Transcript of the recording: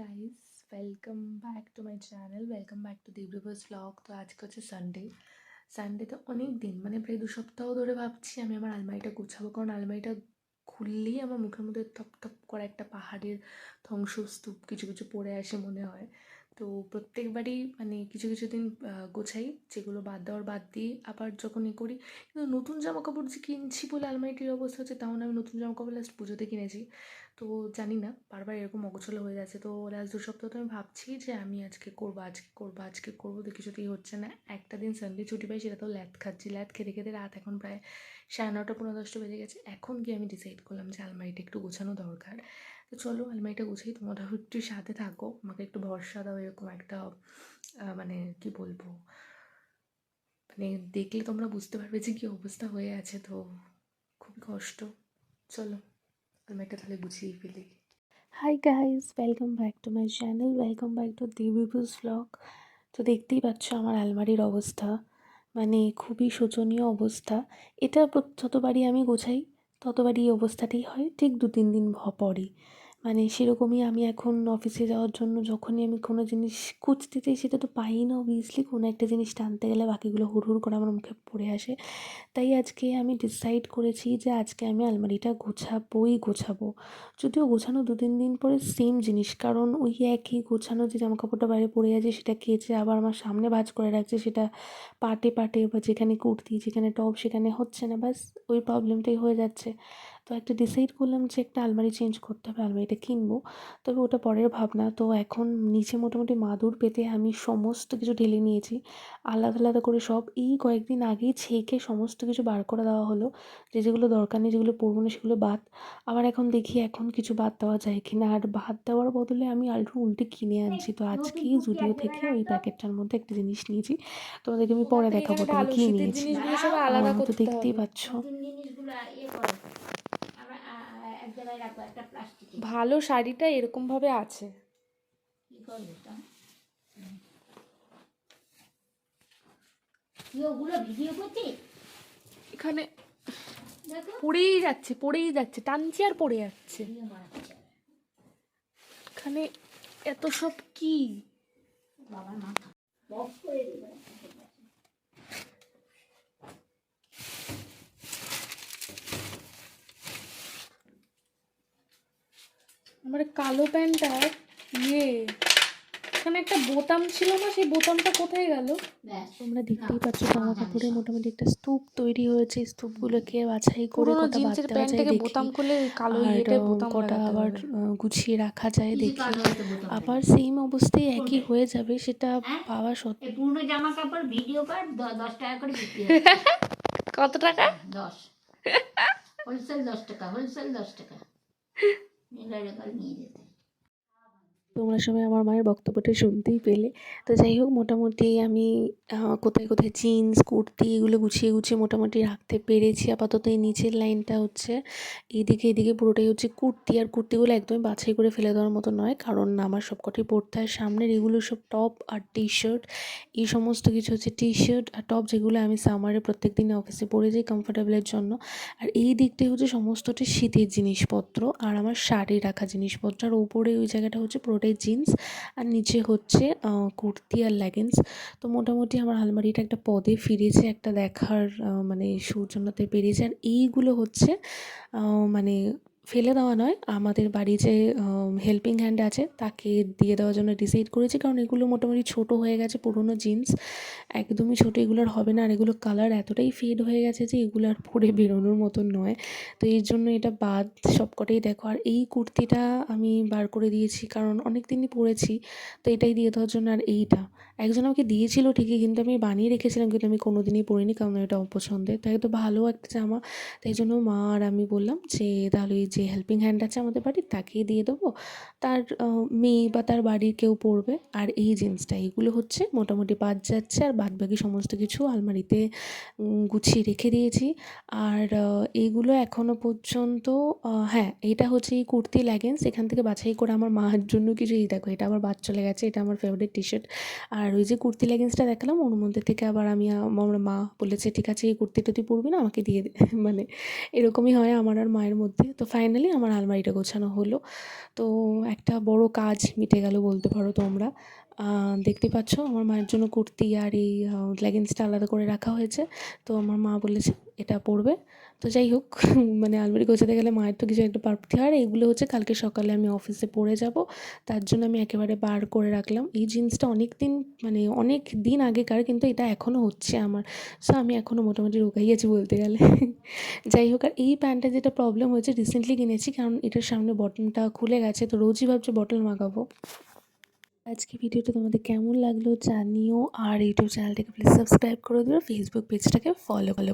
Guys welcome back to my channel welcome back to দেবরিভার্স blog তো আজকে হচ্ছে Sunday সানডেতে অনেক দিন মানে প্রায় দু সপ্তাহ ধরে ভাবছি আমি আমার আলমারিটা গুছাবো, কারণ আলমারিটা খুললেই আমার মুখের মধ্যে থপ থপ করে একটা পাহাড়ের ধ্বংসস্তূপ কিছু কিছু পড়ে আসে মনে হয়। তো প্রত্যেকবারই মানে কিছু কিছু দিন গোছাই, যেগুলো বাদ দেওয়ার বাদ দিয়ে আবার যখন ই করি, কিন্তু নতুন জামা কাপড় যে কিনছি বলে আলমারিটির অবস্থা হচ্ছে তেমন আমি নতুন জামা কাপড় লাস্ট পুজোতে কিনেছি। তো জানি না, বারবার এরকম অগোছলো হয়ে যাচ্ছে। তো লাস্ট দু সপ্তাহ তো আমি ভাবছি যে আমি আজকে করব আজকে করব আজকে করব তো কিছুতেই হচ্ছে না। একটা দিন সানডে ছুটি পাই, সেটা তো ল্যাদ খাচ্ছি। ল্যাদ খেতে খেতে রাত এখন প্রায় সাড়ে নটা পনেরো দশটা বেজে গেছে। এখন গিয়ে আমি ডিসাইড করলাম যে আলমারিটা একটু গোছানো দরকার। তো চলো আলমারিটা গুছাই তোমরাও একটু সাথে থাকো। আমাকে একটু ভরসা দাও এরকম একটা মানে কি বলব? মানে দেখলে তোমরা বুঝতে পারবে যে কী অবস্থা হয়ে আছে। তো খুবই কষ্ট। চলো। আলমারিটা তাহলে গুছিয়ে ফেলি। Hi guys welcome back to my channel welcome back to দেবিবুস blog তো দেখতেই পাচ্ছ আমার আলমারির অবস্থা মানে খুবই শোচনীয় অবস্থা। এটা যতবারই আমি গোছাই, ততবারই এই অবস্থাটাই হয়, ঠিক দু তিন দিন পরই। মানে সেরকমই আমি এখন অফিসে যাওয়ার জন্য যখনই আমি কোনো জিনিস খুঁজতে চাই, সেটা তো পাই না অবভিয়াসলি কোনো একটা জিনিস টানতে গেলে বাকিগুলো হুড় হুড় করে আমার মুখে পড়ে আসে। তাই আজকে আমি ডিসাইড করেছি যে আজকে আমি আলমারিটা গোছাবোই গোছাবো। যদিও গোছানো দু তিন দিন পরে সেম জিনিস, কারণ ওই একই গোছানো যে জামা কাপড়টা বাইরে পড়ে আছে, সেটা কেচে আবার আমার সামনে ভাজ করে রাখছে, সেটা পাটে পাটে বা যেখানে কুর্তি, যেখানে টপ সেখানে হচ্ছে না, ব্যাস ওই প্রবলেমটাই হয়ে যাচ্ছে। তো একটা ডিসাইড করলাম যে একটা আলমারি চেঞ্জ করতে হবে আলমারিটা কিনবো। তবে ওটা পরের ভাবনা। তো এখন নিচে মোটামুটি মাদুর পেতে আমি সমস্ত কিছু ঢেলে নিয়েছি। আলাদা আলাদা করে সব। এই কয়েকদিন আগেই ছেঁকে সমস্ত কিছু বার করে দেওয়া হলো। যে যেগুলো দরকার নেই যেগুলো পরবো না সেগুলো বাদ। আবার এখন দেখি এখন কিছু বাদ দেওয়া যায় কি না আর বাদ দেওয়ার বদলে আমি আলটু উল্টে কিনে আনছি। তো আজকেই জুডিও থেকে ওই প্যাকেটটার মধ্যে একটা জিনিস নিয়েছি। তোমাদেরকে আমি পরে দেখাবো। আমি কি নিয়েছি। আলাদা তো দেখতেই পাচ্ছ নতুন জিনিসগুলো ইয়ে করো আমরা আ- আ- এক জায়গায় রাখব একটা প্লাস্টিকে ভালো শাড়িটা এরকম ভাবে আছে। কি করবে তা ওগুলো ভিডিও করছিস? এখানে পড়েই যাচ্ছে পড়েই যাচ্ছে টানছি আর পড়ে যাচ্ছে। এখানে এত সব কি? বাবার মাথা বক্স করে দেবে আমার কালো প্যান্টটার ইয়ে এখানে একটা বোতাম ছিল না? সেই বোতামটা কোথায় গেল? তোমরা দেখতেই পাচ্ছ জামা কাপড়ে মোটামুটি একটা স্তূপ তৈরি হয়েছে। স্তূপগুলোকে বাছাই করে কটা বাদ জিন্সের দেওয়া যায় দেখি। বোতাম খুলে কালো আর বোতাম কটা আবার গুছিয়ে রাখা যায় দেখি। আবার সেম অবস্থায় একই হয়ে যাবে সেটা হ্যাঁ? পাওয়া সত্ত্বেও এই পুরনো জামা কাপড় ভিডিও কার্ড দশ টাকা করে বিক্রি কত টাকা? দশ। হোলসেল দশ টাকা হোলসেল দশ টাকা। মিলারে করে নিয়ে যেতে তোমরা সবাই আমার মায়ের বক্তব্যটা শুনতেই পেলে। তো যাই হোক, মোটামুটি আমি কোথায় কোথায় জিন্স, কুর্তি এগুলো গুছিয়ে গুছিয়ে মোটামুটি রাখতে পেরেছি। আপাতত এই নিচের লাইনটা হচ্ছে, এইদিকে এদিকে পুরোটাই হচ্ছে কুর্তি। আর কুর্তিগুলো একদমই বাছাই করে ফেলে দেওয়ার মতো নয়, কারণ আমার সবকটাই পরতে হয়। সামনের এগুলো সব টপ আর টি শার্ট এই সমস্ত কিছু হচ্ছে টি শার্ট আর টপ যেগুলো আমি সামারে প্রত্যেক দিন অফিসে পরে যাই কমফোর্টেবলের জন্য। আর এই দিকটাই হচ্ছে সমস্তটা শীতের জিনিসপত্র আর আমার শাড়ি রাখা জিনিসপত্র। আর ওপরে ওই জায়গাটা হচ্ছে পুরোটাই জিন্স আর নিচে হচ্ছে কুর্তি আর লেগিংস তো মোটামুটি আমার আলমারিটা একটা পদে ফিরেছে, একটা দেখার মানে সৌজন্যতে পেরেছে। আর এইগুলো হচ্ছে মানে ফেলে দেওয়া নয়। আমাদের বাড়ি যে হেল্পিং হ্যান্ড আছে, তাকে দিয়ে দেওয়ার জন্য ডিসাইড করেছি। কারণ এগুলো মোটামুটি ছোট হয়ে গেছে, পুরোনো জিন্স একদমই ছোট, এগুলোর হবে না। আর এগুলো কালার এতটাই ফেড হয়ে গেছে যে, এগুলো আর পরে বেরোনোর মতন নয়। তো এর জন্য এটা বাদ সবকটাই দেখো। আর এই কুর্তিটা আমি বার করে দিয়েছি, কারণ অনেক দিনই পরেছি, তো এটাই দিয়ে দেওয়ার জন্য আর এইটা। একজন আমাকে দিয়েছিল ঠিকই, কিন্তু আমি বানিয়ে রেখেছিলাম, কিন্তু আমি কোনো দিনই পরিনি, কারণ এটা অপছন্দের। তাই তো ভালো একটা জামা, তাই জন্য মা আর আমি বললাম যে, তাহলে ওই যে হেল্পিং হ্যান্ড আছে আমাদের বাড়ির, তাকেই দিয়ে দেবো। তার মেয়ে বা তার বাড়ির কেউ পরবে আর এই জিন্সটা, এগুলো হচ্ছে মোটামুটি বাদ যাচ্ছে আর বাদ বাকি সমস্ত কিছু আলমারিতে গুছিয়ে রেখে দিয়েছি। আর এইগুলো এখনও পর্যন্ত হ্যাঁ এটা হচ্ছে এই কুর্তি লেগেন্স এখান থেকে বাছাই করে আমার মার জন্য কিছু, এই দেখো, এটা আমার বাদ চলে গেছে, এটা আমার ফেভারিট টি শার্ট আর ওই যে কুর্তি লেগেন্সটা দেখালাম, ওর মধ্যে থেকে আবার আমি আমার মা বলেছে, ঠিক আছে, এই কুর্তিটা তুই পরবি না, আমাকে দিয়ে দে। মানে এরকমই হয় আমার আর মায়ের মধ্যে। তো ফাইনাল ফাইনালি আমার আলমারিটা গোছানো হলো। তো একটা বড় কাজ মিটে গেল বলতে পারো তোমরা। দেখতে পাচ্ছ, আমার মায়ের জন্য কুর্তি আর এই লেগিংসটা আলাদা করে রাখা হয়েছে। তো আমার মা বলেছে, এটা পরবে। তো যাই হোক মানে আলমারি গোছাতে গেলে মায়ের তো কিছু একটা প্রাপ্তি হয় এগুলো হচ্ছে কালকে সকালে আমি অফিসে পরে যাব। তার জন্য আমি একেবারে বার করে রাখলাম। এই জিন্সটা অনেক দিন মানে অনেক দিন আগেকার, কিন্তু এটা এখনও হচ্ছে আমার। সো আমি এখনও মোটামুটি রোগাই আছি বলতে গেলে। যাই হোক, আর এই প্যান্টটা যেটা প্রবলেম হয়েছে রিসেন্টলি কিনেছি, কারণ এটার সামনে বটনটা খুলে গেছে, তো রোজই ভাবছি বটন মাখাবো আজকে ভিডিওটা তোমাদের কেমন লাগল জানিও, আর ইউটিউব চ্যানেলটাকে প্লিজ সাবস্ক্রাইব করে দিও ফেসবুক পেজটাকে ফলো ফলো